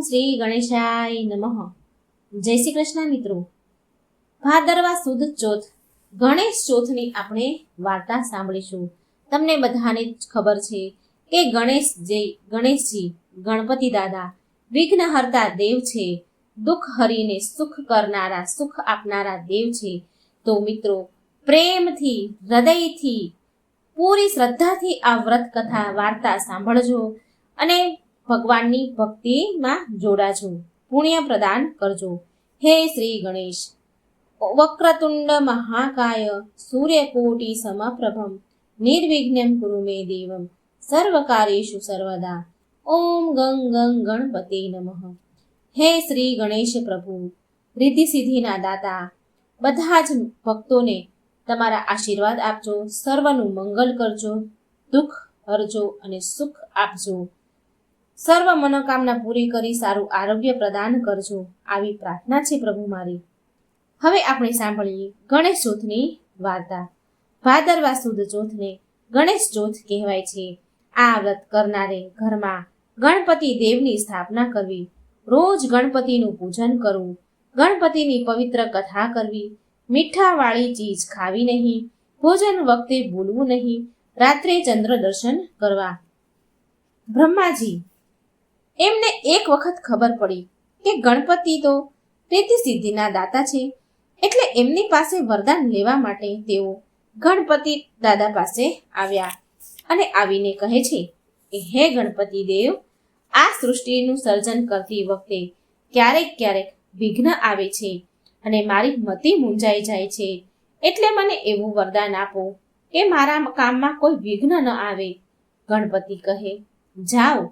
શ્રી ગણેશાય નમઃ. જય શ્રી કૃષ્ણ મિત્રો. ભાદરવા સુદ ચોથ. ગણેશ ચોથની આપણે વાર્તા સાંભળીશું. તમને બધાને ખબર છે કે ગણેશ જય ગણેશજી, ગણપતિ દાદા વિઘ્નહર્તા દેવ છે, દુઃખ હરીને સુખ કરનારા, સુખ આપનારા દેવ છે, તો મિત્રો પ્રેમથી, હૃદયથી, પૂરી શ્રદ્ધાથી આ વ્રત કથા વાર્તા સાંભળજો અને ભગવાનની ભક્તિમાં જોડાજો, પુણ્ય પ્રદાન કરજો. હે શ્રી ગણેશ, વક્રતુંડ મહાકાય, સૂર્યકોટી સમપ્રભમ નિર્વિઘ્નમ કુરુ મે દેવમ સર્વકારેશુ સર્વદા. ઓમ ગંગ ગંગ ગણપતે નમઃ. હે શ્રી ગણેશ પ્રભુ, રિદ્ધિ સિદ્ધિના દાતા, બધા જ ભક્તોને તમારા આશીર્વાદ આપજો, સર્વનું મંગલ કરજો, દુઃખ હરજો અને સુખ આપજો. સર્વ મનોકામના પૂરી કરી સારું આરોગ્ય પ્રદાન કરજો. આવી પ્રાર્થના છે પ્રભુ મારી. હવે આપણે સાંભળીએ ગણેશ ચોથની વાર્તા. ભાદરવા સુદ ચોથને ગણેશ ચોથ કહેવાય છે. આ વ્રત કરનારે ઘરમાં ગણપતિ દેવની સ્થાપના કરવી. રોજ ગણપતિનું પૂજન કરવું. ગણપતિની પવિત્ર કથા કરવી. મીઠાવાળી ચીજ ખાવી નહીં. ભોજન વખતે ભૂલવું નહીં. રાત્રે ચંદ્ર દર્શન કરવા. બ્રહ્માજી એમને એક વખત ખબર પડી કે ગણપતિ તો પ્રીતિ સિદ્ધિના દાતા છે, એટલે એમની પાસે વરદાન લેવા માટે તેઓ ગણપતિ દાદા પાસે આવ્યા અને આવીને કહે છે કે, હે ગણપતિ દેવ, આ સૃષ્ટિનું સર્જન કરતી વખતે ક્યારેક ક્યારેક વિઘ્ન આવે છે અને મારી મતિ મૂંઝાઈ જાય છે. એટલે મને એવું વરદાન આપો કે મારા કામમાં કોઈ વિઘ્ન ન આવે. ગણપતિ કહે, જાઓ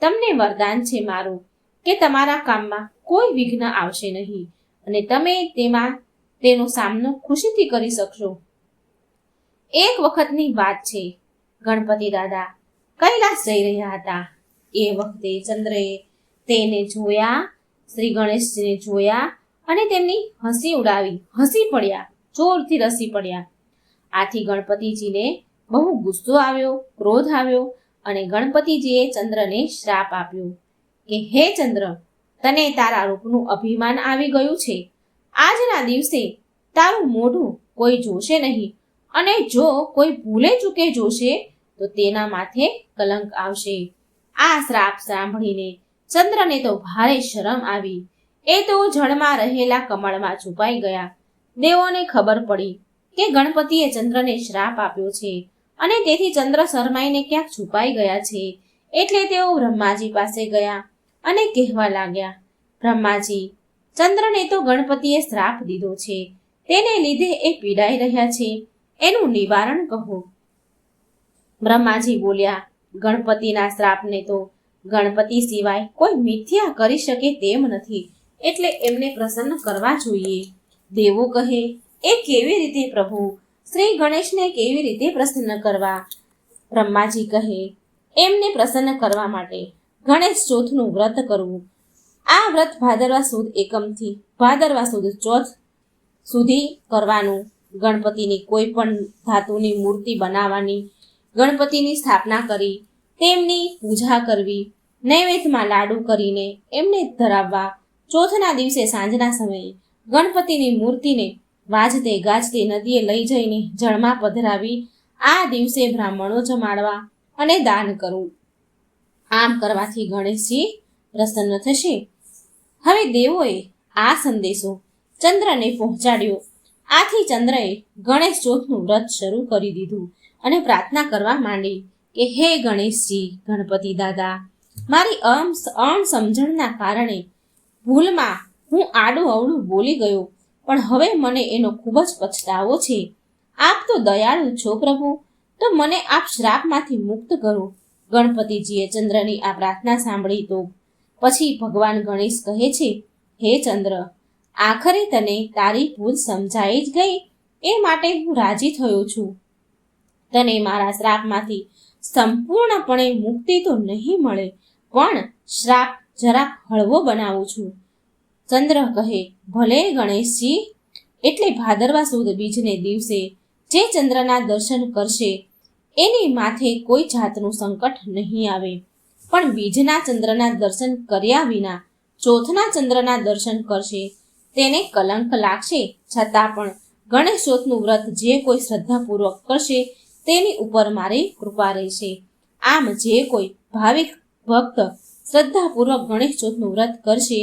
તમને વરદાન છે મારું, કે તમારા કામમાં કોઈ વિઘ્ન આવશે નહીં, અને તમે તેમાં તેનો સામનો ખુશીથી કરી શકશો. એક વખતની વાત છે, ગણપતિ દાદા, કૈલાસ જઈ રહ્યા હતા. એ વખતે ચંદ્રએ તેને જોયા, શ્રી ગણેશજીને જોયા, અને તેમની હસી ઉડાવી, હસી પડ્યા, જોરથી રસી પડ્યા. આથી ગણપતિજીને બહુ ગુસ્સો આવ્યો, ક્રોધ આવ્યો અને ગણપતિજીએ ચંદ્રને શ્રાપ આપ્યો કે, હે ચંદ્ર, તને તારા રૂપનું અભિમાન આવી ગયું છે. આજના દિવસે તારું મોઢું કોઈ જોશે નહીં અને જો કોઈ ભૂલે ચૂકે જોશે, તો તેના માથે કલંક આવશે. આ શ્રાપ સાંભળીને ચંદ્રને તો ભારે શરમ આવી. એ તો જળમાં રહેલા કમળમાં છુપાઈ ગયા. દેવોને ખબર પડી કે ગણપતિએ ચંદ્રને શ્રાપ આપ્યો છે. અને તેથી ચંદ્ર શરમાઈને ક્યાંક છુપાઈ ગયા છે. એટલે તેઓ બ્રહ્માજી પાસે ગયા અને કહેવા લાગ્યા, બ્રહ્માજી, ચંદ્રને તો ગણપતિએ શ્રાપ દીધો છે. તેને લીધે એ પીડાઈ રહ્યા છે. એનું નિવારણ કહો. બ્રહ્માજી બોલ્યા, ગણપતિના શ્રાપને તો ગણપતિ સિવાય કોઈ મિથ્યા કરી શકે તેમ નથી. એટલે એમને પ્રસન્ન કરવા જોઈએ. દેવો કહે, એ કેવી રીતે પ્રભુ? શ્રી ગણેશને કેવી રીતે પ્રસન્ન કરવા? બ્રહ્માજી કહે, એમને પ્રસન્ન કરવા માટે ગણેશ ચોથનું વ્રત કરવું. આ વ્રત ભાદરવા સુદ એકમથી ભાદરવા સુદ ચોથ સુધી કરવાનું. ગણપતિની કોઈ પણ ધાતુની મૂર્તિ બનાવવાની, ગણપતિની સ્થાપના કરી, તેમની પૂજા કરવી, નૈવેદ્યમાં લાડુ કરીને એમને ધરાવવા. ચોથના દિવસે સાંજના સમયે ગણપતિની મૂર્તિને વાજતે ગાજતે નદીએ લઈ જઈને જળમાં પધરાવી આ દિવસે બ્રાહ્મણો જમાડવા અને દાન કરવું આમ કરવાથી ગણેશજી પ્રસન્ન થશે. હવે દેવોએ આ સંદેશો ચંદ્રને પહોંચાડ્યો. આથી ચંદ્રએ ગણેશ ચોથનું વ્રત શરૂ કરી દીધું અને પ્રાર્થના કરવા માંડી કે, હે ગણેશજી, ગણપતિ દાદા, મારી અણસમજણના કારણે ભૂલમાં હું આડું અવળું બોલી ગયો. પણ હવે મને એનો ખૂબ જ પછતાવો છે. આપ તો દયાળુ છો, પ્રભુ. તો મને આપ શ્રાપમાંથી મુક્ત કરો. ગણપતિજીએ ચંદ્રની આ પ્રાર્થના સાંભળી તો પછી ભગવાન ગણેશ કહે છે, હે ચંદ્ર, આખરે તને તારી ભૂલ સમજાઈ જ ગઈ. એ માટે હું રાજી થયો છું. તને મારા શ્રાપમાંથી સંપૂર્ણપણે મુક્તિ તો નહીં મળે, પણ શ્રાપ જરાક હળવો બનાવું છું. ચંદ્ર કહે, ભલે ગણેશજી એટલે ભાદરવા સુદ બીજને દિવસે જે ચંદ્રના દર્શન કરશે, એની માથે કોઈ જાતનું સંકટ નહીં આવે. પણ બીજના ચંદ્રના દર્શન કર્યા વિના ચોથના ચંદ્રના દર્શન કરશે. તેને કલંક લાગશે, છતાં પણ ગણેશ ચોથનું વ્રત જે કોઈ શ્રદ્ધાપૂર્વક કરશે, તેની ઉપર મારી કૃપા રહેશે. આમ જે કોઈ ભાવિક ભક્ત શ્રદ્ધાપૂર્વક ગણેશ ચોથનું વ્રત કરશે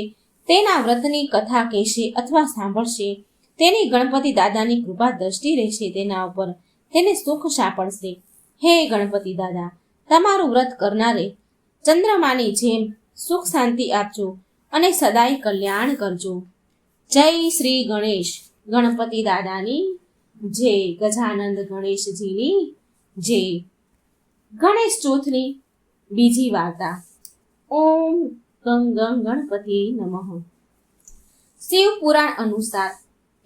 તેના વ્રતની કથા કહેશે અથવા સાંભળશે. તેની ગણપતિ દાદાની કૃપા દ્રષ્ટિ રહેશે તેના ઉપર. તેને સુખ સાંપડશે. હે ગણપતિ દાદા, તમારું વ્રત કરનારે ચંદ્રમાની જેમ સુખ શાંતિ આપજો અને સદાય કલ્યાણ કરજો. જય શ્રી ગણેશ. ગણપતિ દાદાની જય. ગજાનંદ ગણેશજીની જય. ગણેશ ચોથની બીજી વાર્તા. ઓમ ગંગ ગણપતિ નમઃ. શિવ પુરાણ અનુસાર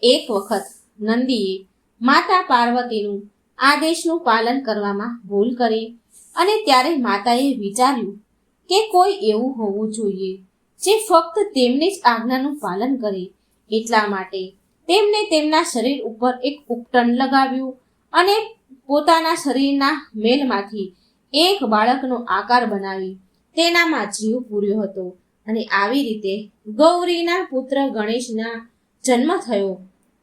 એક વખત નંદીએ માતા પાર્વતીનું આદેશનું પાલન કરવામાં ભૂલ કરી અને ત્યારે માતાએ વિચાર્યું કે કોઈ એવું હોવું જોઈએ જે ફક્ત તેમની જ આજ્ઞાનું પાલન કરે. એટલા માટે તેમને તેમના શરીર ઉપર એક ઉપટન લગાવ્યું અને પોતાના શરીરના મેલમાંથી એક બાળકનો આકાર બનાવી તેનામાં જીવ પૂર્યો હતો અને આવી રીતે ગૌરીના પુત્ર ગણેશના જન્મ થયો.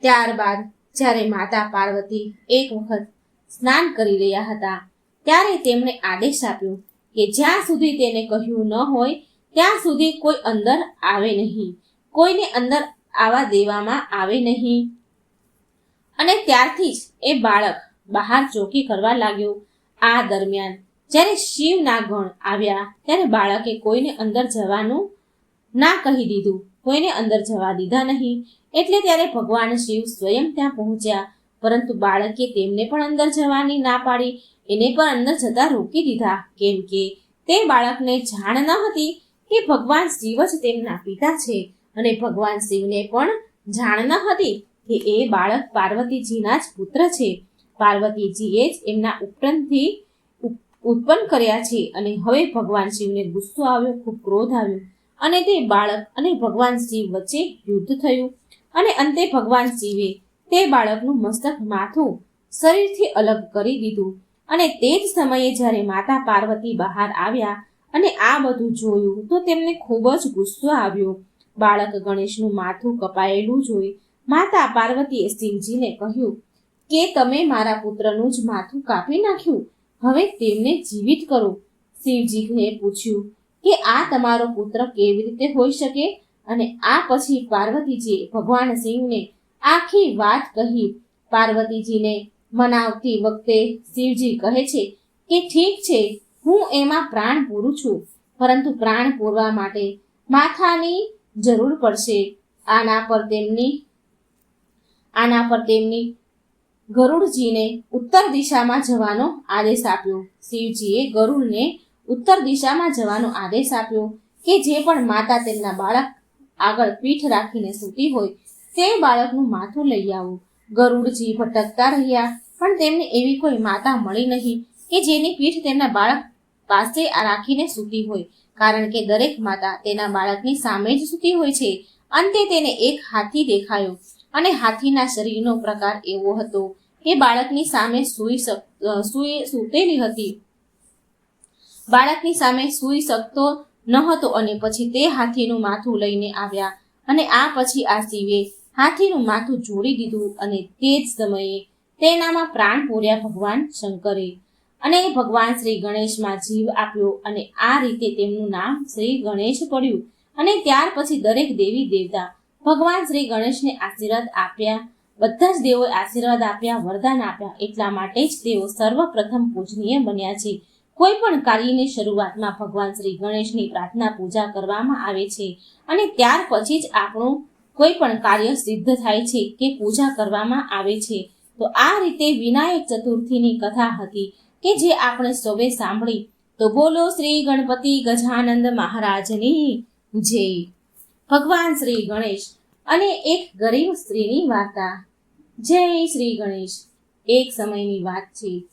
ત્યારબાદ જ્યારે માતા પાર્વતી એક વખત સ્નાન કરી રહ્યા હતા, ત્યારે તેમણે આદેશ આપ્યો કે જ્યાં સુધી તેને કહ્યું ન હોય, ત્યાં સુધી કોઈ અંદર આવે નહીં. કોઈને અંદર આવવા દેવામાં આવે નહીં. અને ત્યારથી જ એ બાળક બહાર ચોકી કરવા લાગ્યો. આ દરમિયાન જ્યારે શિવના ગણ આવ્યા ત્યારે બાળકે કોઈને અંદર જવાનું ના કહી દીધું. કોઈને અંદર જવા દીધા નહીં. એટલે ત્યારે ભગવાન શિવ સ્વયં ત્યાં પહોંચ્યા. પરંતુ બાળકે તેમને પણ અંદર જવાની ના પાડી. એને પણ અંદર જતા રોકી દીધા. કેમ કે તે બાળકને જાણ ન હતી કે ભગવાન શિવ જ તેમના પિતા છે. અને ભગવાન શિવને પણ જાણ ન હતી કે એ બાળક પાર્વતીજીના જ પુત્ર છે. પાર્વતીજીએ જ એમના ઉપટનથી ઉત્પન્ન કર્યા છે અને હવે ભગવાન શિવને ગુસ્સો આવ્યો, ખૂબ ક્રોધ આવ્યો અને તે બાળક અને ભગવાન શિવ વચ્ચે યુદ્ધ થયું અને અંતે ભગવાન શિવે તે બાળકનું મસ્તક માથું શરીરથી અલગ કરી દીધું અને તે જ સમયે જ્યારે માતા પાર્વતી બહાર આવ્યા અને આ બધું જોયું તો તેમને ખૂબ જ ગુસ્સો આવ્યો. બાળક ગણેશનું માથું કપાયેલું જોઈ માતા પાર્વતીએ શિવજીને કહ્યું કે તમે મારા પુત્રનું જ માથું કાપી નાખ્યું. હવે તેમને જીવિત કરો. શિવજીને પૂછ્યું કે આ તમારો પુત્ર કેવી રીતે હોઈ શકે અને આ પછી પાર્વતીજીએ ભગવાન શિવને આખી વાત કહી. પાર્વતીજીને મનાવતી વખતે શિવજી કહે છે કે ઠીક છે, હું એમાં પ્રાણ પૂરું છું, પરંતુ પ્રાણ પૂરવા માટે માથાની જરૂર પડશે. આના પર તેમની, આના પર તેમની ગરુડજીને ઉત્તર દિશામાં જવાનો આદેશ આપ્યો. શિવજીએ ગરુડને ઉત્તર દિશામાં જવાનો આદેશ આપ્યો કે જે પણ માતા તેમના બાળક આગળ પીઠ રાખીને સૂતી હોય તે બાળકનું માથું લઈ આવો. ગરુડજી ભટકતા રહ્યા, પણ તેમને એવી કોઈ માતા મળી નહીં કે જેની પીઠ તેમના બાળક પાસે રાખીને સૂતી હોય. કારણ કે દરેક માતા તેના બાળકની સામે જ સૂતી હોય છે. અંતે તેને એક હાથી દેખાયો. અને હાથીના શરીરનો પ્રકાર એવો હતો. કે બાળકની સામે સૂઈ સૂઈ સૂતેલી હતી. બાળકની સામે સૂઈ શકતો ન હતો અને પછી તે હાથીનું માથું લઈને આવ્યા અને આ પછી આ શિવે હાથીનું માથું જોડી દીધું અને તે જ સમયે તેનામાં પ્રાણ પૂર્યા ભગવાન શંકરે. અને ભગવાન શ્રી ગણેશમાં જીવ આપ્યો અને આ રીતે તેમનું નામ શ્રી ગણેશ પડ્યું અને ત્યાર પછી દરેક દેવી દેવતા ભગવાન શ્રી ગણેશને આશીર્વાદ આપ્યા. બધા જ દેવોએ આશીર્વાદ આપ્યા, વરદાન આપ્યા. એટલા માટે જ તેઓ સર્વપ્રથમ પૂજનીય બન્યા છે. કોઈ પણ કાર્યની શરૂઆતમાં ભગવાન શ્રી ગણેશની પ્રાર્થના પૂજા કરવામાં આવે છે અને ત્યાર પછી જ આપણું કોઈ પણ કાર્ય સિદ્ધ થાય છે કે પૂજા કરવામાં આવે છે. તો આ રીતે વિનાયક ચતુર્થીની કથા હતી કે જે આપણે સૌએ સાંભળી. તો બોલો શ્રી ગણપતિ ગજાનંદ મહારાજની જય. ભગવાન શ્રી ગણેશ અને એક ગરીબ સ્ત્રીની વાર્તા. જય શ્રી ગણેશ. એક સમયની વાત છે.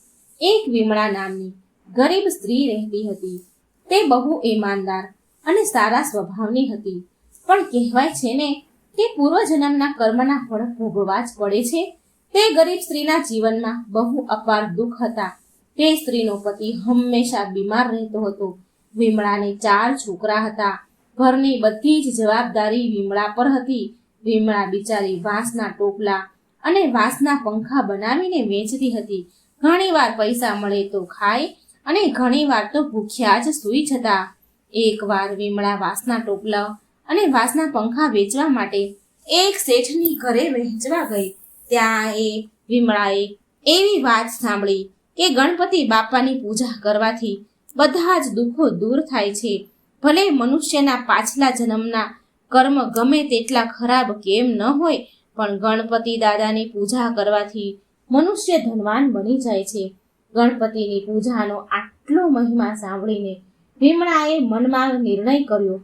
એક વિમળા નામની ગરીબ સ્ત્રી રહેતી હતી. તે બહુ ઈમાનદાર અને સારા સ્વભાવની હતી. પણ કહેવાય છે ને કે પૂર્વજન્મના કર્મના ફળ ભોગવવા જ પડે છે. તે ગરીબ સ્ત્રીના જીવનમાં બહુ અપાર દુઃખ હતા. તે સ્ત્રીનો પતિ હંમેશા બીમાર રહેતો હતો. વિમળાને ચાર છોકરા હતા. ઘરની બધી જ જવાબદારી વિમળા પર હતી. વિમળા બિચારી વાંસના ટોપલા અને વાંસના પંખા બનાવીને વેચતી હતી. ઘણીવાર પૈસા મળે તો ખાય અને ઘણીવાર તો ભૂખ્યા જ સૂઈ જતા. એકવાર વિમળા વાંસના ટોપલા અને વાંસના પંખા વેચવા માટે એક શેઠની ઘરે વહેંચવા ગઈ. ત્યાં એ વિમળાએ એવી વાત સાંભળી કે ગણપતિ બાપાની પૂજા કરવાથી બધા જ દુઃખો દૂર થાય છે. ભલે મનુષ્યના પાછલા જન્મના કર્મ ગમે તેટલા ખરાબ કેમ ન હોય, પણ ગણપતિ દાદાની પૂજા કરવાથી મનુષ્ય ધનવાન બની જાય છે. ગણપતિની પૂજાનો આટલો મહિમા સાંભળીને ભીમળાએ મનમાં નિર્ણય કર્યો.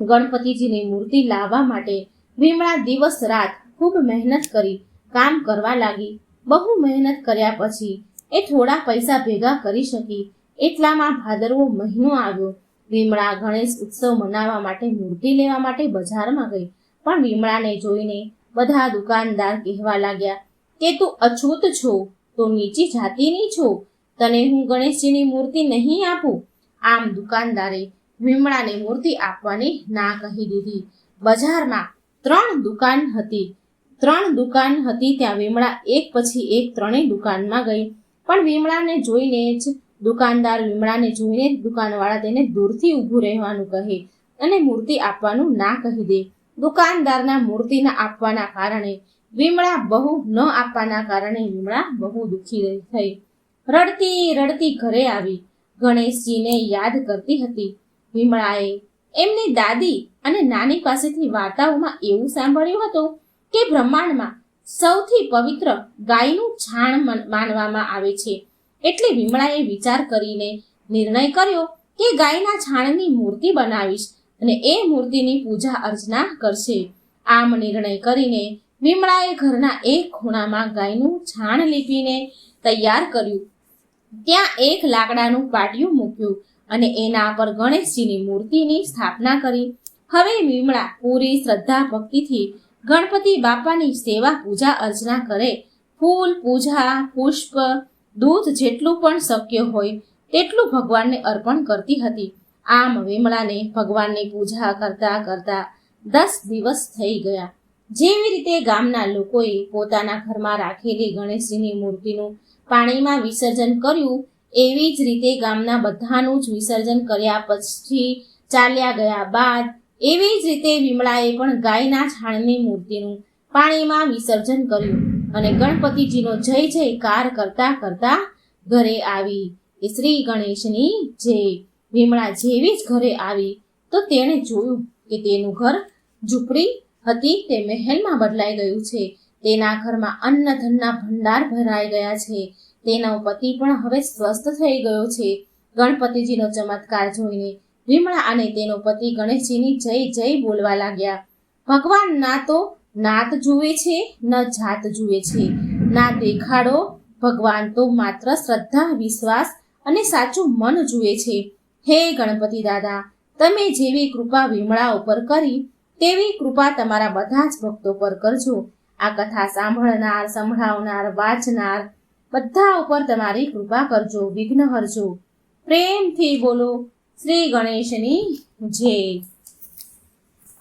ગણપતિજીની મૂર્તિ લાવવા માટે ભીમળા દિવસ રાત ખૂબ મહેનત કરી કામ કરવા લાગી. બહુ મહેનત કર્યા પછી એ થોડા પૈસા ભેગા કરી શકી. એટલામાં ભાદરવો મહિનો આવ્યો. વિમળા ગણેશ ઉત્સવ મનાવવા માટે મૂર્તિ લેવા માટે બજારમાં ગઈ. પણ વિમળાને જોઈને બધા દુકાનદાર કહેવા લાગ્યા, કે તું અછૂત છો, તો નીચી જાતિની છો, તને હું ગણેશજીની મૂર્તિ નહીં આપું? આમ દુકાનદારે વિમળાને મૂર્તિ આપવાની ના કહી દીધી. બજારમાં ત્રણ દુકાન હતી. ત્રણ દુકાન હતી ત્યાં વિમળા એક પછી એક ત્રણેય દુકાનમાં ગઈ. પણ વિમળાને જોઈને જ દુકાનદાર વિમળાને જોઈને દુકાનવાળા તેને દૂરથી ઊભું રહેવાનું કહે અને મૂર્તિ આપવાનું ના કહી દે. દુકાનદારના મૂર્તિના આપવાના કારણે વિમળા બહુ ન આપવાના કારણે વિમળા બહુ દુઃખી થઈ. રડતી રડતી ઘરે આવી. ગણેશજીને યાદ કરતી હતી. વિમળાએ એમની દાદી અને નાની પાસેથી વાર્તાઓમાં એવું સાંભળ્યું હતું કે બ્રહ્માંડમાં સૌથી પવિત્ર ગાયનું છાણ માનવામાં આવે છે. એટલે વિમળાએ વિચાર કરીને નિર્ણય કર્યો કે ગાયના છાણની મૂર્તિ બનાવીશ અને એ મૂર્તિની પૂજા અર્ચના કરશે. આમ નિર્ણય કરીને વિમળાએ ઘરના એક ખૂણામાં ગાયનું છાણ લીપીને તૈયાર કર્યું. ત્યાં એક લાકડાનું પાટિયું મૂક્યું અને એના પર ગણેશજીની મૂર્તિની સ્થાપના કરી. હવે વિમળા પૂરી શ્રદ્ધા ભક્તિથી ગણપતિ બાપાની સેવા પૂજા અર્ચના કરે. ફૂલ, પૂજા, પુષ્પ દૂધ જેટલું પણ શક્ય હોય તેટલું ભગવાનને અર્પણ કરતી હતી. આમ વિમળાને ભગવાનની પૂજા કરતા કરતા દસ દિવસ થઈ ગયા. જેવી રીતે ગામના લોકોએ પોતાના ઘરમાં રાખેલી ગણેશજીની મૂર્તિનું પાણીમાં વિસર્જન કર્યું, એવી જ રીતે ગામના બધાનું જ વિસર્જન કર્યા પછી ચાલ્યા ગયા બાદ એવી જ રીતે વિમળાએ પણ ગાયના છાણની મૂર્તિનું પાણીમાં વિસર્જન કર્યું. અને ગણપતિજીનો જય જયકાર કરતા કરતા ઘરે આવી. એ શ્રી ગણેશની જે વિમળા જેવી જ ઘરે આવી તો તેણે જોયું કે તેનું ઘર ઝૂંપડી હતી તે મહેલમાં બદલાઈ ગયું છે. તેના ઘરમાં અન્ન ધનના ભંડાર ભરાઈ ગયા છે. તેનો પતિ પણ હવે સ્વસ્થ થઈ ગયો છે. ગણપતિજીનો ચમત્કાર જોઈને ભીમળા અને તેનો પતિ ગણેશજીની જય જય બોલવા લાગ્યા. ભગવાન ના તો નાત જુએ છે, ન જાત જુએ છે. ના દેખાડો, ભગવાન તો માત્ર શ્રદ્ધા, વિશ્વાસ અને સાચું મન જુએ છે. હે ગણપતિ દાદા, તમે જેવી કૃપા વિમળા ઉપર કરી, તેવી કૃપા તમારા બધા જ ભક્તો પર કરજો. આ કથા સાંભળનાર, સંભળાવનાર, વાંચનાર બધા ઉપર તમારી કૃપા કરજો, વિઘ્ન હરજો. પ્રેમથી બોલો, શ્રી ગણેશની જય.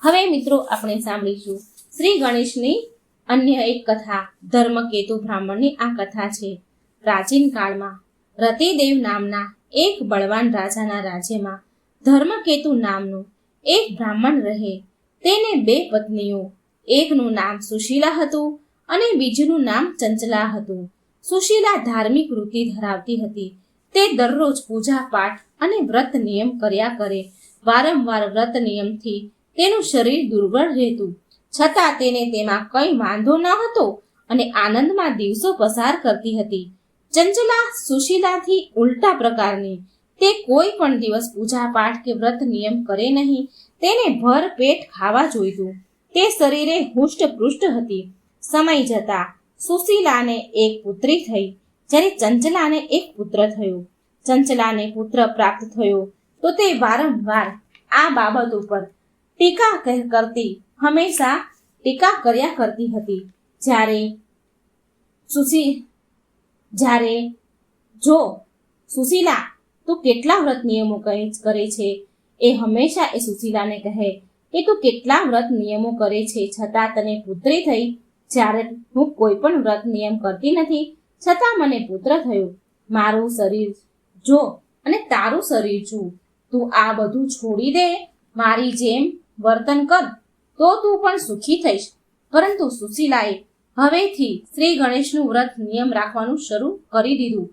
હવે મિત્રો, આપણે સાંભળીશું શ્રી ગણેશની અન્ય એક કથા, ધર્મકેતુ બ્રાહ્મણની આ કથા છે. પ્રાચીન કાળમાં રતિદેવ નામના એક બળવાન રાજાના રાજ્યમાં ધર્મકેતુ નામનું એક બ્રાહ્મણ રહે. તેને બે પત્નીઓ, એકનું નામ સુશીલા હતું અને બીજુનું નામ ચંચલા હતું. સુશીલા ધાર્મિક વૃત્તિ ધરાવતી હતી. તે દરરોજ પૂજા પાઠ અને વ્રત નિયમ કર્યા કરે. વારંવાર વ્રત નિયમથી તેનું શરીર દુર્બળ રહેતું. છતાં તેને તેમાં કંઈ વાંધો ન હતો અને આનંદમાં દિવસો પસાર કરતી હતી. ચંચલા સુશીલાથી ઉલટા પ્રકારની, તે કોઈ પણ દિવસ પૂજા પાઠ કે વ્રત નિયમ કરે નહીં, તેને ભર પેટ ખાવા જોઈતું. તે શરીરે હુષ્ટપૃષ્ટ હતી. સમય જતા સુશીલાને એક પુત્રી થઈ, જ્યારે ચંચલાને એક પુત્ર થયો. ચંચલાને પુત્ર પ્રાપ્ત થયો, તો તે વારંવાર આ બાબત ઉપર ટીકા કર- કરતી હંમેશા ટીકા કર્યા કરતી હતી. જ્યારે સુશી, જ્યારે જો સુશીલા, તું કેટલા વ્રત નિયમો કરે છે? એ હંમેશા એ સુશીલાને કહે કે, તું કેટલા વ્રત નિયમો કરે છે? છતાં તને પુત્રી થઈ. જ્યારે હું કોઈ પણ વ્રત નિયમ કરતી નથી, છતાં મને પુત્ર થયું. મારું શરીર જો અને તારું શરીર છું તું આ બધું છોડી દે. મારી જેમ વર્તન કર. તો તું પણ સુખી થઈશ. પરંતુ સુશીલાએ હવેથી શ્રી ગણેશનું વ્રત નિયમ રાખવાનું શરૂ કરી દીધું.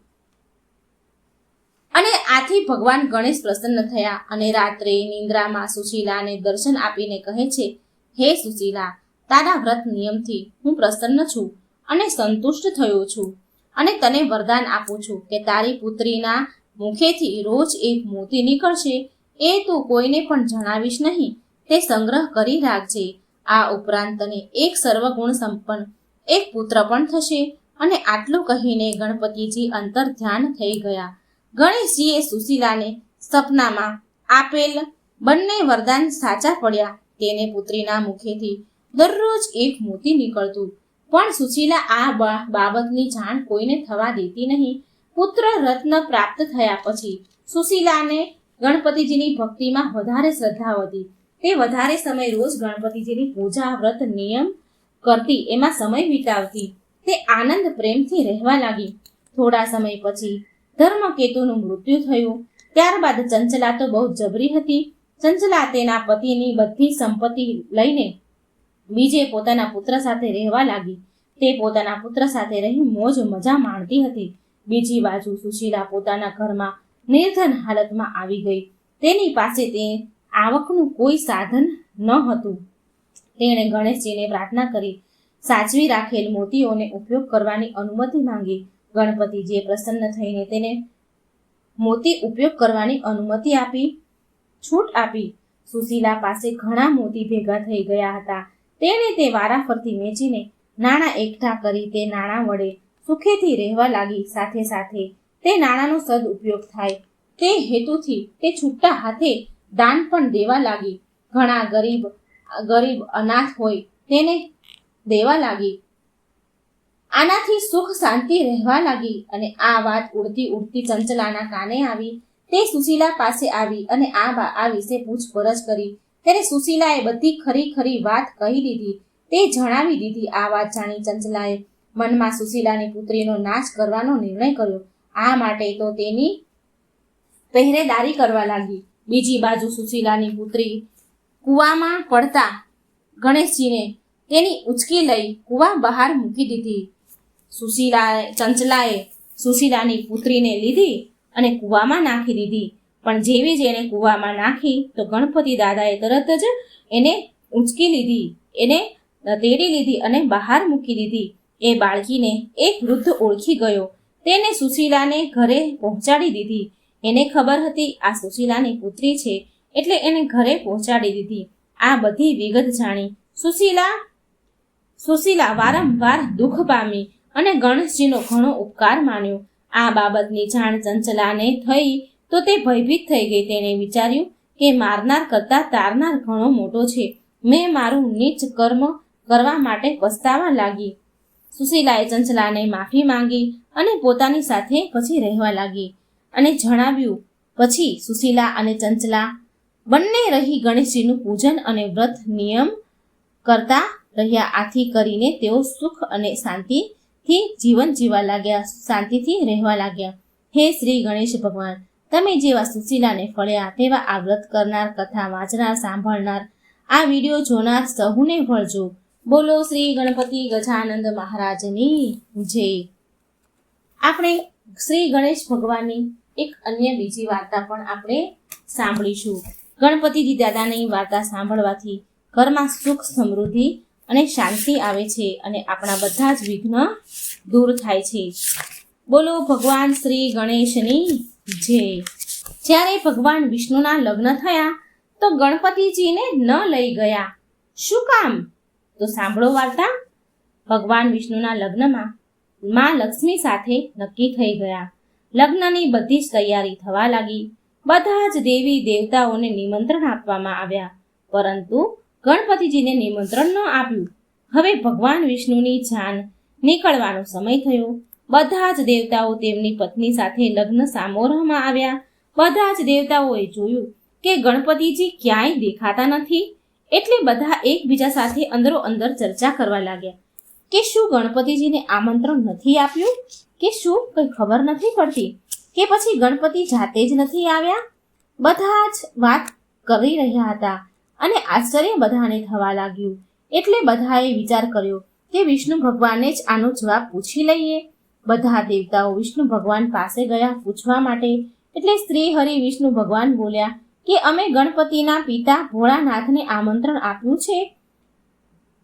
અને આથી ભગવાન ગણેશ પ્રસન્ન થયા અને રાત્રે નિંદ્રામાં સુશીલાને દર્શન આપીને કહે છે, હે સુશીલા, તારા વ્રત નિયમથી હું પ્રસન્ન છું અને સંતુષ્ટ થયો છું. અને તને વરદાન આપું છું કે તારી પુત્રીના મુખેથી રોજ એક મોતી નીકળશે. એ તું કોઈને પણ જણાવીશ નહીં. તે સંગ્રહ કરી રાખજે. આ ઉપરાંત તને એક સર્વગુણ સંપન્ન એક પુત્ર પણ થશે. અને આટલું કહીને ગણપતિજી અંતર ધ્યાન થઈ ગયા. ગણેશજીએ સુશીલાને સપનામાં આપેલ બંને વરદાન સાચા પડ્યા. તેને પુત્રીના મુખેથી દરરોજ એક મોતી નીકળતું. પણ સુશીલા આ બાબતની જાણ કોઈને થવા દેતી નહીં. પુત્ર રત્ન પ્રાપ્ત થયા પછી સુશીલાને ગણપતિજીની ભક્તિમાં વધારે શ્રદ્ધા વધી. તે વધારે સમય રોજ ગણપતિજીની પૂજા, વ્રત, નિયમ કરતી, એમાં સમય વિતાવતી. તે આનંદ પ્રેમથી રહેવા લાગી. થોડા સમય પછી ધર્મકેતુનું મૃત્યુ થયું. ત્યારબાદ ચંચલા તો બહુ જબરી હતી. ચંચલા તેના પતિની બધી સંપત્તિ લઈને બીજે પોતાના પુત્ર સાથે રહેવા લાગી. તે પોતાના પુત્ર સાથે રહી મોજ, મજા માણતી હતી. બીજી બાજુ સુશીલા પોતાના ઘરમાં નિર્ધન હાલતમાં આવી ગઈ. તેની પાસે તે આવકનું કોઈ સાધન ન હતું. તેણે ગણેશજીને પ્રાર્થના કરી, સાચવી રાખેલ મોતીઓને ઉપયોગ કરવાની અનુમતિ માંગી. ગણપતિજીએ પ્રસન્ન થઈને તેને મોતી ઉપયોગ કરવાની અનુમતિ આપી, છૂટ આપી. સુશીલા પાસે ઘણા મોતી ભેગા થઈ ગયા હતા. તેણે તે વારાફરતી વેચીને નાણાં એકઠા કરી તે નાણાં વડે સુખેથી રહેવા લાગી. સાથે સાથે તે નાણાંનો સદઉપયોગ થાય. તે હેતુથી તે છૂટા હાથે દાન પણ દેવા લાગી. ઘણા ગરીબ ગરીબ અનાથ હોય તેને દેવા લાગી. આનાથી સુખ શાંતિ રહેવા લાગી અને આ વાત ઉડતી ઉડતી ચંચલાના કાને આવી. તે સુશીલા પાસે આવી અને આ આ વિશે પૂછપરછ કરી. ત્યારે સુશીલાએ બધી ખરી ખરી વાત કહી દીધી. તે જણાવી દીધી આ વાત જાણી ચંચલાએ મનમાં સુશીલાની પુત્રીનો નાશ કરવાનો નિર્ણય કર્યો. આ માટે તો તેની પહેરેદારી કરવા લાગી. બીજી બાજુ સુશીલાની પુત્રી કૂવામાં પડતા ગણેશજીને તેની ઉચકી લઈ કૂવા બહાર મૂકી દીધી. સુશીલાએ, ચંચલાએ સુશીલાની પુત્રીને લીધી અને કૂવામાં નાખી દીધી. પણ જેવી જ એને કૂવામાં નાખી, તો ગણપતિ દાદાએ તરત જ એને ઉંચકી લીધી, એને તેડી લીધી અને બહાર મૂકી દીધી. એ બાળકીને એક વૃદ્ધ ઓળખી ગયો. તેને સુશીલાને ઘરે પહોંચાડી દીધી. એને ખબર હતી આ સુશીલાની પુત્રી છે એટલે એને ઘરે પહોંચાડી દીધી. આ બધી વિગત જાણી સુશીલા સુશીલા વારંવાર દુઃખ પામી અને ગણેશજીનો ઘણો ઉપકાર માન્યો. આ બાબતની જાણ ચંચલાને થઈ તો તે ભયભીત થઈ ગઈ. તેણે વિચાર્યું કે મારનાર કરતા તારનાર ઘણો મોટો છે. મેં મારું નીચ કર્મ કરવા માટે પસ્તાવા લાગી. સુશીલાએ ચંચલાને માફી માંગી અને પોતાની સાથે પછી રહેવા લાગી. અને જણાવ્યું, પછી સુશીલા અને ચંચલા બંને રહી ગણેશજીનું પૂજન અને વ્રત નિયમ કરતા રહ્યા. આથી કરીને તેઓ સુખ અને શાંતિથી જીવન જીવવા લાગ્યા, શાંતિથી રહેવા લાગ્યા. હે શ્રી ગણેશ ભગવાન, તમે જેવા સુશીલાને ફળ્યા, તેવા આ વ્રત કરનાર, કથા વાંચનાર, સાંભળનાર, આ વીડિયો જોનાર સહુને ભળજો બોલો શ્રી ગણપતિ ગજાનંદ મહારાજની જય. આપણે શ્રી ગણેશ ભગવાનની એક અન્ય બીજી વાર્તા પણ આપણે સાંભળીશું. ગણપતિજી દાદાની વાર્તા સાંભળવાથી ઘરમાં સુખ, સમૃદ્ધિ અને શાંતિ આવે છે અને આપણા બધા જ વિઘ્ન દૂર થાય છે. બોલો ભગવાન શ્રી ગણેશની જય. જ્યારે ભગવાન વિષ્ણુના લગ્ન થયા, તો ગણપતિજીને ન લઈ ગયા. શું કામ? તો સાંભળો વાર્તા. ભગવાન વિષ્ણુના લગ્નમાં મા લક્ષ્મી સાથે નક્કી થઈ ગયા. લગ્નની બધી જ તૈયારી થવા લાગી. બધા જ દેવી દેવતાઓને નિમંત્રણ આપવામાં આવ્યા. પરંતુ ગણપતિજીને નિમંત્રણ ન આપ્યું હવે ભગવાન વિષ્ણુની જાન નીકળવાનો સમય થયો. બધા જ દેવતાઓ તેમની પત્ની સાથે લગ્ન સામોરહમાં આવ્યા. બધા જ દેવતાઓએ જોયું કે ગણપતિજી ક્યાંય દેખાતા નથી. એટલે બધા એકબીજા સાથે અંદરો અંદર ચર્ચા કરવા લાગ્યા. કે શું ગણપતિજીને આમંત્રણ નથી આપ્યું? કે શું કંઈ ખબર નથી પડતી? કે પછી ગણપતિ જાતે જ નથી આવ્યા? બધા જ વાત કરી રહ્યા હતા અને આશ્ચર્ય બધાને થવા લાગ્યું. એટલે બધાએ વિચાર કર્યો કે વિષ્ણુ ભગવાનને જ આનો જવાબ પૂછી લઈએ. બધા દેવતાઓ વિષ્ણુ ભગવાન પાસે ગયા પૂછવા માટે. એટલે શ્રી હરિ વિષ્ણુ ભગવાન બોલ્યા કે અમે ગણપતિના પિતા ભોળાનાથને આમંત્રણ આપ્યું છે.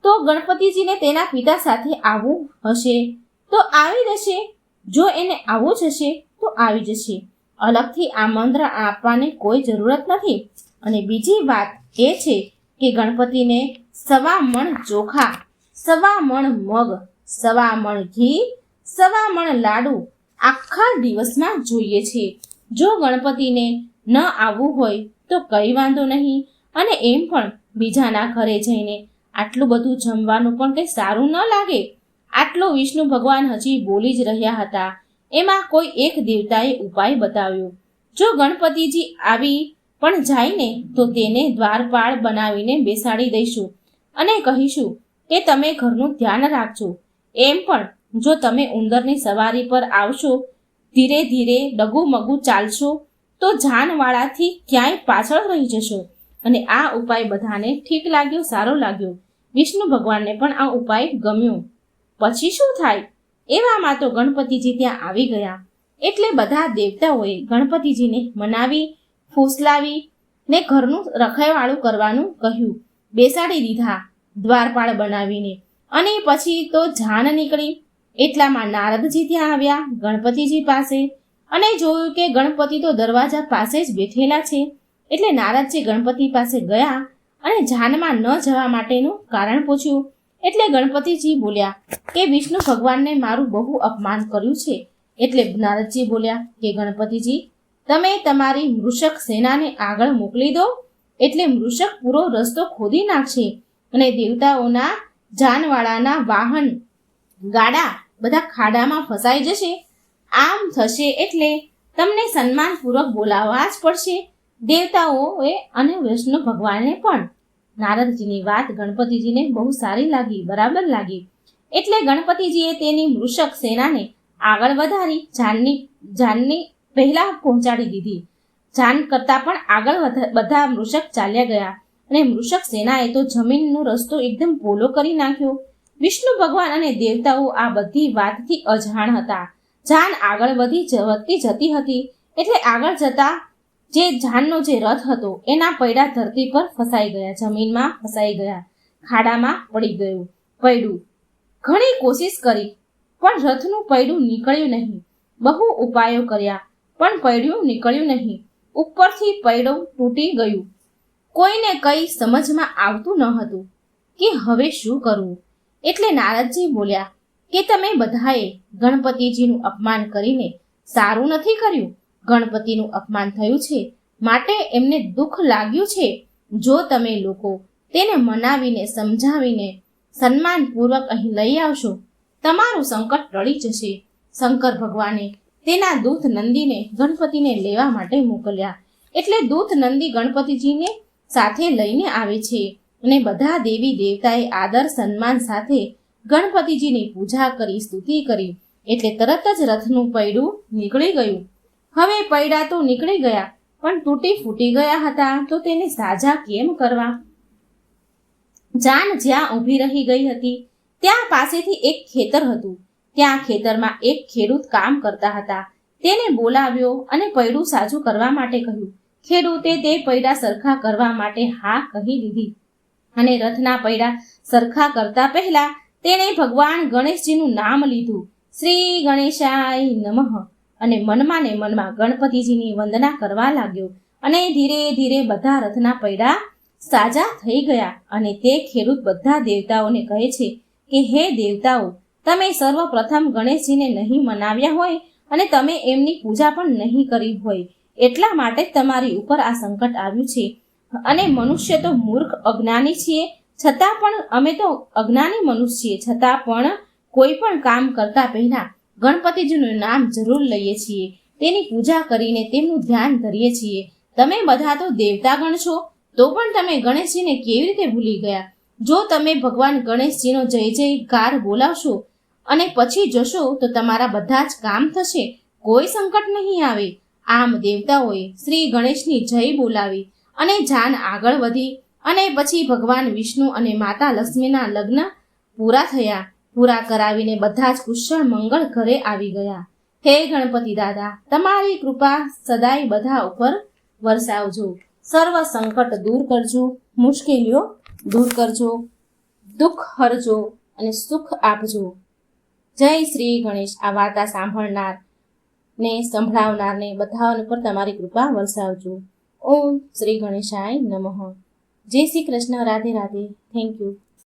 તો ગણપતિજીને તેના પિતા સાથે આવવું હશે. તો આવી જશે. જો એને આવવું જ હશે, તો આવી જશે. અલગથી આમંત્રણ આપવાની કોઈ જરૂરત નથી. અને બીજી વાત એ છે કે ગણપતિને સવા મણ ચોખા, સવા મણ મગ, સવા મણ ઘી, સવા મણ લાડુ આખા દિવસમાં જોઈએ છે. જો ગણપતિને ન આવવું હોય તો કંઈ વાંધો નહીં. અને એમ પણ બીજાના ઘરે જઈને આટલું બધું જમવાનું પણ કંઈ સારું ન લાગે. આટલો વિષ્ણુ ભગવાન હજી બોલી જ રહ્યા હતા. એમાં કોઈ એક દેવતાએ ઉપાય બતાવ્યો. જો ગણપતિજી આવી પણ જાય ને તો તેને દ્વારપાળ બનાવીને બેસાડી દઈશું અને કહીશું કે તમે ઘરનું ધ્યાન રાખજો. એમ પણ જો તમે ઉંદરની સવારી પર આવશો, ધીરે ધીરે ડગુમગુ ચાલશો, તો જાનવાળાથી ક્યાંય પાછળ રહી જશો. અને આ ઉપાય બધાને ઠીક લાગ્યો, સારો લાગ્યો. વિષ્ણુ ભગવાનને પણ આ ઉપાય ગમ્યો. પછી શું થાય? એવામાં તો ગણપતિજી ત્યાં આવી ગયા. એટલે બધા દેવતાઓએ ગણપતિજીને મનાવી, ફૂસલાવી ને ઘરનું રખાઈવાળું કરવાનું કહ્યું. બેસાડી દીધા દ્વારપાળ બનાવીને. અને પછી તો જાન નીકળી. એટલામાં નારદજી ત્યાં આવ્યા, ગણપતિજી પાસે. અને જોયું કે ગણપતિ તો દરવાજા પાસે જ બેઠેલા છે. એટલે નારદજી ગણપતિ પાસે ગયા અને જાનમાં ન જવા માટેનું કારણ પૂછ્યું. એટલે ગણપતિજી બોલ્યા, કે વિષ્ણુ ભગવાનને મારું બહુ અપમાન કર્યું છે. એટલે નારદજી બોલ્યા, કે ગણપતિજી, તમે તમારી મૃષક સેનાને આગળ મોકલી દો, એટલે મૃષક પૂરો રસ્તો ખોદી નાખશે અને દેવતાઓના જાનવાળાના વાહન, ગાડા બધા ખાડામાં ફસાઈ જશે. આમ થશે એટલે તમને સન્માનપૂર્વક બોલાવવા જ પડશે. દેવતાઓએ અને વિષ્ણુ ભગવાને પણ. નારદજીની વાત ગણપતિજીને બહુ સારી લાગી, બરાબર લાગી. એટલે ગણપતિજીએ તેની મૃષક સેનાને આગળ વધારી, જાનની જાનની પહેલા પહોંચાડી દીધી. જાન કરતાં પણ આગળ બધા મૃષક ચાલ્યા ગયા. અને મૃષક સેનાએ તો જમીનનો રસ્તો એકદમ પોલો કરી નાખ્યો. વિષ્ણુ ભગવાન અને દેવતાઓ આ બધી વાતથી અજાણ હતા. જાન આગળ વધી જ- વધતી જતી હતી. એટલે આગળ જતા જે જાનનો જે રથ હતો, એના પૈડા ધરતી પર ફસાઈ ગયા, જમીનમાં ફસાઈ ગયા, ખાડામાં પડી ગયું, પૈડું. ઘણી કોશિશ કરી, પણ રથનું પૈડું નીકળ્યું નહીં. બહુ ઉપાયો કર્યા, પણ પૈડું નીકળ્યું નહીં. ઉપરથી પૈડું તૂટી ગયું. કોઈને કંઈ સમજમાં આવતું ન હતું કે હવે શું કરવું. એટલે નારદજી બોલ્યા, કે તમે બધાએ ગણપતિજીનું અપમાન કરીને સારું નથી કર્યું? ગણપતિનું અપમાન થયું છે માટે એમને દુઃખ લાગ્યું છે. જો તમે લોકો તેને મનાવીને સમજાવીને સન્માનપૂર્વક અહીં લઈ આવશો, તમારું સંકટ ટળી જશે. શંકર ભગવાને તેના દૂત નંદીને ગણપતિને લેવા માટે મોકલ્યા. એટલે દૂત નંદી ગણપતિજીને સાથે લઈને આવે છે અને બધા દેવી દેવતાએ આદર સન્માન સાથે ગણપતિજીની પૂજા કરી, સ્તુતિ કરી. એટલે તરત જ રથનું પૈડું નીકળી ગયું. હવે પૈડા તો નીકળી ગયા, પણ તૂટી ફૂટી ગયા હતા, તો તેને સાજા કેમ કરવા? જાન જ્યાં ઊભી રહી ગઈ હતી, ત્યાં પાસેથી એક ખેતર હતું. ત્યાં ખેતરમાં એક ખેડૂત કામ કરતા હતા. તેને બોલાવ્યો અને પૈડું સાજું કરવા માટે કહ્યું, ખેડૂતે તે પૈડા સરખા કરવા માટે હા કહી દીધી. અને રથના પૈડા સરખા કરતા પહેલા તેણે ભગવાન ગણેશજીનું નામ લીધું. શ્રી ગણેશાય નમઃ. અને મનમાં ને મનમાં ગણપતિજીની વંદના કરવા લાગ્યો અને ધીરે ધીરે બધા રથના પૈડા સાજા થઈ ગયા અને તે ખેડૂત બધા દેવતાઓને કહે છે કે, હે દેવતાઓ, તમે સર્વપ્રથમ ગણેશજીને નહીં મનાવ્યા હોય અને તમે એમની પૂજા પણ નહીં કરી હોય. એટલા માટે તમારી ઉપર આ સંકટ આવ્યું છે. અને મનુષ્ય તો મૂર્ખ અજ્ઞાની છીએ, છતાં પણ અમે તો અજ્ઞાની મનુષ્ય છીએ. છતાં પણ કોઈ પણ કામ કરતા પહેલા ગણપતિજીનું નામ જરૂર લઈએ છીએ. તેની પૂજા કરીને તેમનું ધ્યાન ધરીએ છીએ. તમે બધા તો દેવતાગણ છો, તો પણ તમે ગણેશજીને કેવી રીતે ભૂલી ગયા? જો તમે ભગવાન ગણેશજીનો જય જયકાર બોલાવશો અને પછી જશો, તો તમારા બધા જ કામ થશે. કોઈ સંકટ નહીં આવે. આમ દેવતાઓએ શ્રી ગણેશની જય બોલાવી અને જાન આગળ વધી અને પછી ભગવાન વિષ્ણુ અને માતા લક્ષ્મીના લગ્ન પૂરા થયા. પૂરા કરાવીને બધા જ કુશળ મંગળ ઘરે આવી ગયા. હે ગણપતિ દાદા, તમારી કૃપા સદાય બધા ઉપર વરસાવજો. સર્વ સંકટ દૂર કરજો, મુશ્કેલીઓ દૂર કરજો, દુઃખ હરજો અને સુખ આપજો. જય શ્રી ગણેશ, આ વાર્તા સાંભળનાર ને સંભળાવનારને બધા ઉપર તમારી કૃપા વરસાવજો. ઓમ શ્રી ગણેશાય નમઃ. જય શ્રી કૃષ્ણ, રાધે રાધે. Thank you